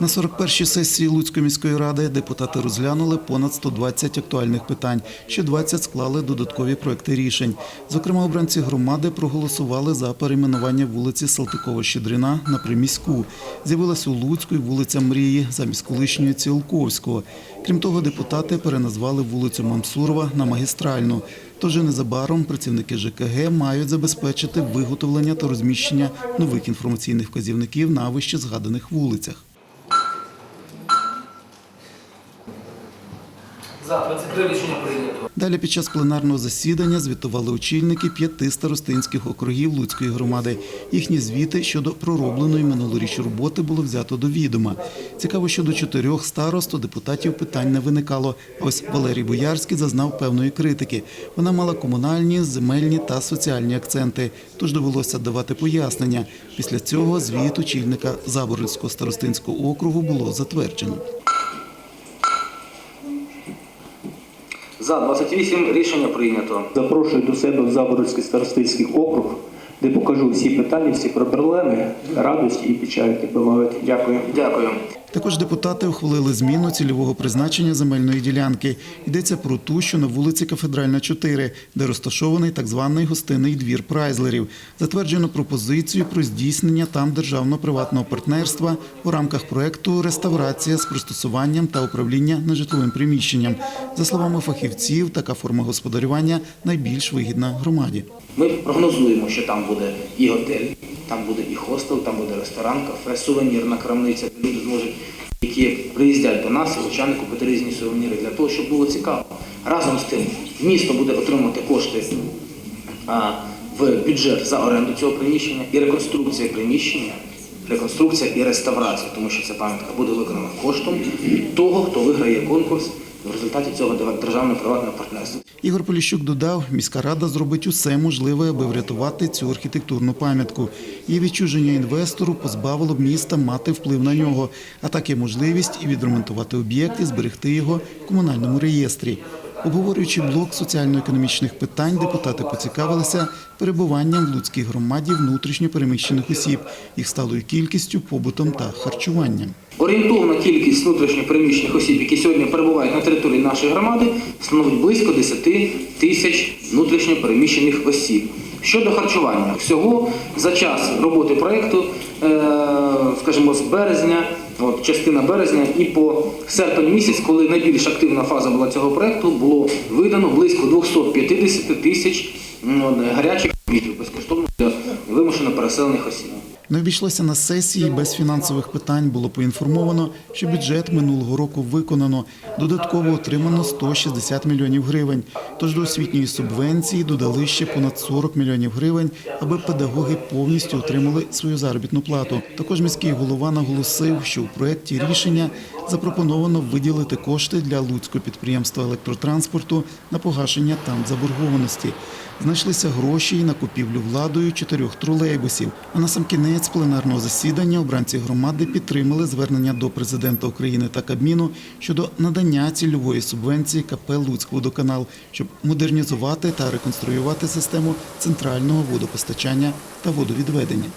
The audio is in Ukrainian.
На 41-й сесії Луцької міської ради депутати розглянули понад 120 актуальних питань. Ще 20 склали додаткові проекти рішень. Зокрема, обранці громади проголосували за перейменування вулиці Салтикова-Щедрина на приміську. З'явилась у Луцьку й вулиця Мрії замість колишньої Ціолковського. Крім того, депутати переназвали вулицю Мамсурова на магістральну. Тож незабаром працівники ЖКГ мають забезпечити виготовлення та розміщення нових інформаційних вказівників на вище згаданих вулицях. За 23 рішення прийнято. Далі під час пленарного засідання звітували очільники п'яти старостинських округів Луцької громади. Їхні звіти щодо проробленої минулоріч роботи було взято до відома. Цікаво, що до чотирьох старост у депутатів питань не виникало. Ось Валерій Боярський зазнав певної критики. Вона мала комунальні, земельні та соціальні акценти, тож довелося давати пояснення. Після цього звіт очільника Заборівського старостинського округу було затверджено. За 28 рішення прийнято. Запрошую до себе в Заборозький старостинський округ, де покажу всі питання, всі проблеми, радості і печалі, які бувають. Дякую. Дякую. Також депутати ухвалили зміну цільового призначення земельної ділянки. Йдеться про ту, що на вулиці Кафедральна 4, де розташований так званий гостинний двір прайзлерів. Затверджено пропозицію про здійснення там державно-приватного партнерства у рамках проекту Реставрація з пристосуванням та управління нежитловим приміщенням. За словами фахівців, така форма господарювання найбільш вигідна громаді. Ми прогнозуємо, що там буде і готель, там буде і хостел, там буде ресторан, кафе, сувенірна крамниця, люди зможуть, які приїздять до нас, звичайно купити різні сувеніри для того, щоб було цікаво. Разом з тим, місто буде отримувати кошти а, в бюджет за оренду цього приміщення і реконструкція приміщення. Реконструкція і реставрація, тому що ця пам'ятка буде виконана коштом того, хто виграє конкурс в результаті цього державного приватного партнерства. Ігор Поліщук додав, міська рада зробить усе можливе, аби врятувати цю архітектурну пам'ятку. І відчуження інвестору позбавило б міста мати вплив на нього, а так є можливість і відремонтувати об'єкт і зберегти його в комунальному реєстрі. Обговорюючи блок соціально-економічних питань, депутати поцікавилися перебуванням в Луцькій громаді внутрішньо переміщених осіб, їх сталою кількістю, побутом та харчуванням. Орієнтовна кількість внутрішньопереміщених осіб, які сьогодні перебувають на території нашої громади, становить близько 10 тисяч внутрішньопереміщених осіб. Щодо харчування, всього за час роботи проєкту, е, скажімо, з березня, от, частина березня і по серпень місяць, коли найбільш активна фаза була цього проєкту, було видано близько 250 тисяч гарячих безкоштовно для вимушено переселених осіб. Не обійшлося на сесії без фінансових питань. Було поінформовано, що бюджет минулого року виконано. Додатково отримано 160 мільйонів гривень. Тож до освітньої субвенції додали ще понад 40 мільйонів гривень, аби педагоги повністю отримали свою заробітну плату. Також міський голова наголосив, що у проєкті рішення запропоновано виділити кошти для луцького підприємства електротранспорту на погашення там заборгованості. Знайшлися гроші і на купівлю владою чотирьох тролейбусів. А на сам кінець пленарного засідання обранці громади підтримали звернення до президента України та Кабміну щодо надання цільової субвенції КП «Луцькводоканал», щоб модернізувати та реконструювати систему центрального водопостачання та водовідведення.